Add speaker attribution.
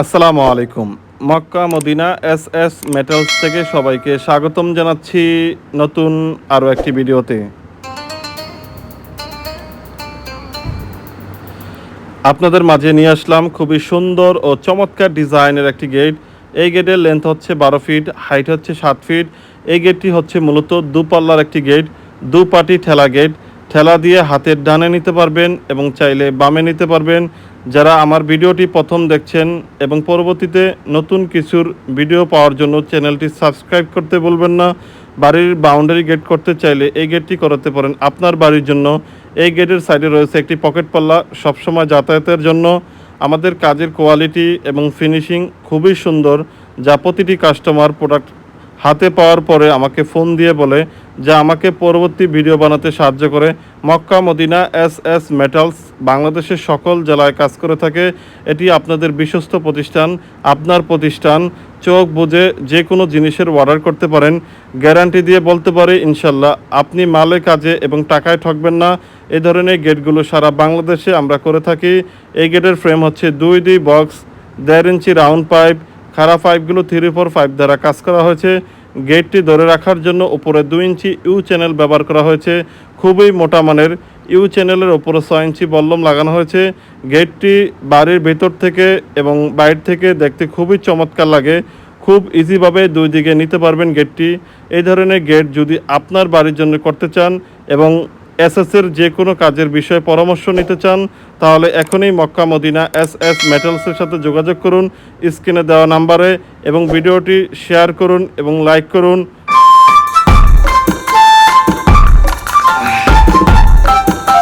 Speaker 1: আসসালামু আলাইকুম। Makka, Madina, S S Metals থেকে সবাইকে স্বাগতম জানাচ্ছি নতুন আরও একটি ভিডিওতে। আপনাদের মাঝে নিয়ে আসলাম খুবই সুন্দর ও চমৎকার ডিজাইনের একটি গেট। এই গেটের লেন্থ হচ্ছে বারো ফিট হাইট হচ্ছে সাত ফিট এই গেটটি হচ্ছে মূলত দুপাল্লার একটি গেট দু পাটি ঠেলা গেট। ঠেলা দিয়ে হাতের ডানে নিতে পারবেন এবং চাইলে বামে নিতে পারবেন। যারা আমার ভিডিওটি প্রথম দেখছেন এবং পরবর্তীতে নতুন কিছুর ভিডিও পাওয়ার জন্য চ্যানেলটি সাবস্ক্রাইব করতে বলবেন না, বাড়ির বাউন্ডারি গেট করতে চাইলে এই গেটটি করাতে পারেন। আপনার বাড়ির জন্য এই গেটের সাইডে রয়েছে একটি পকেট পাল্লা সবসময় যাতায়াতের জন্য। আমাদের কাজের কোয়ালিটি এবং ফিনিশিং খুবই সুন্দর, যা প্রতিটি কাস্টমার প্রোডাক্ট হাতে পাওয়ার পরে আমাকে ফোন দিয়ে বলে যা আমাকে পরবর্তী ভিডিও বানাতে সাহায্য করে। Makka, Madina, S S Metals বাংলাদেশের সকল জেলায় কাজ করে থাকে। এটি আপনাদের বিশ্বস্ত প্রতিষ্ঠান, আপনার প্রতিষ্ঠান। চোখ বুঝে যে কোনো জিনিসের অর্ডার করতে পারেন। গ্যারান্টি দিয়ে বলতে পারে, ইনশাল্লাহ, আপনি মালে, কাজে এবং টাকায় ঠকবেন না। এ ধরনের গেটগুলো সারা বাংলাদেশে আমরা করে থাকি। এই গেটের ফ্রেম হচ্ছে দুই দুই বক্স দেড় ইঞ্চি রাউন্ড পাইপ খারাপ পাইপগুলো থ্রি ফোর ফাইভ দ্বারা কাজ করা হয়েছে। গেটটি ধরে রাখার জন্য উপরে দুই ইঞ্চি ইউ চ্যানেল ব্যবহার করা হয়েছে। খুবই মোটা মানের ইউ চ্যানেলের ওপরে ছয় ইঞ্চি বল্লম লাগানো হয়েছে। গেটটি বাড়ির ভেতর থেকে এবং বাইরে থেকে দেখতে খুবই চমৎকার লাগে। খুব ইজিভাবে দুই দিকে নিতে পারবেন গেটটি। এই ধরনের গেট যদি আপনার বাড়ির জন্য করতে চান এবং এসএসের যে কোনো কাজের বিষয়ে পরামর্শ নিতে চান, তাহলে এখনই মক্কা মদিনা এস এস মেটালসের সাথে যোগাযোগ করুন। স্ক্রিনে দেওয়া নাম্বারে এবং ভিডিওটি শেয়ার করুন এবং লাইক করুন।